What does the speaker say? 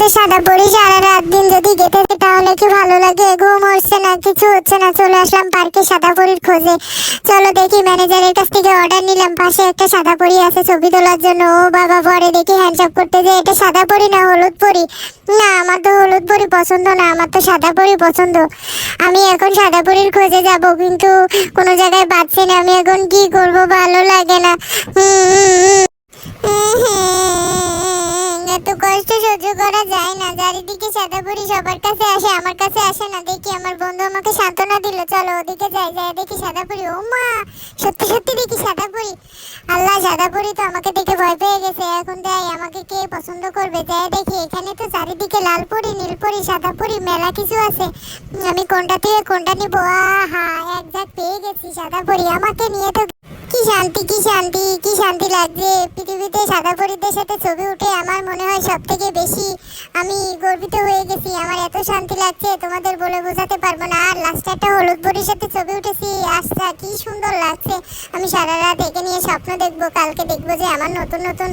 যে সাদা পরি সারা রাত দিন যদি গেতে তাহলে কি ভালো লাগে। ঘুম হচ্ছে না, কিছু হচ্ছে না, চলে আসলাম পার্কে সাদা পরির খোঁজে। চলো দেখি ম্যানেজারের কাছ থেকে অর্ডার নিলাম। পাশে একটা সাদা পরি আছে ছবি তোলার জন্য। ও বাবা পরে দেখি হ্যান্ডশপ করতে যে এটা সাদা পরি না, হলুদ পরি? না, আমার তো হলুদ পরি পছন্দ না, আমার তো সাদা পরি পছন্দ। আমি এখন সাদা পরির খোঁজে যাব, কিন্তু কোনো জায়গায় পাচ্ছি না। আমি এখন কি করব? ভালো লাগে না। সহ্য করা যায় না। চারিদিকে সাদা সবার কাছে আসে, আমার কাছে আসে না। দেখি আমার বন্ধু আমাকে সান্ত্বনা দিল। চলো ওদিকে যাই যাই দেখি সাদা ও মা, সত্যি সত্যি দেখি সাদা আল্লাহ, সাদা পরি তো আমাকে দেখে ভয় পেয়ে গেছে। এখন যাই, আমাকে কে পছন্দ করবে? যাই দেখি, এখানে তো চারিদিকে লাল পরি, নীল পরি, সাদা মেলা কিছু আছে। আমি কোনটা থেকে কোনটা নিব? আহা, এক ঝাঁক পেয়ে গেছি সাদা পরি আমাকে নিয়ে তো শান্তি, কি শান্তি কি শান্তি লাগছে? পৃথিবীতে সাদা পরিদের সাথে ছবি উঠে আমার মনে হয় সব থেকে বেশি আমি গর্বিত হয়ে গেছি। আমার এত শান্তি লাগছে, তোমাদের বলে বোঝাতে পারব না। আর লাস্টে একটা হলুদ বড়ির সাথে ছবি উঠেছি। আচ্ছা কি সুন্দর লাগছে। আমি সারা রাত একে নিয়ে স্বপ্ন দেখব, কালকে দেখব যে আমার নতুন নতুন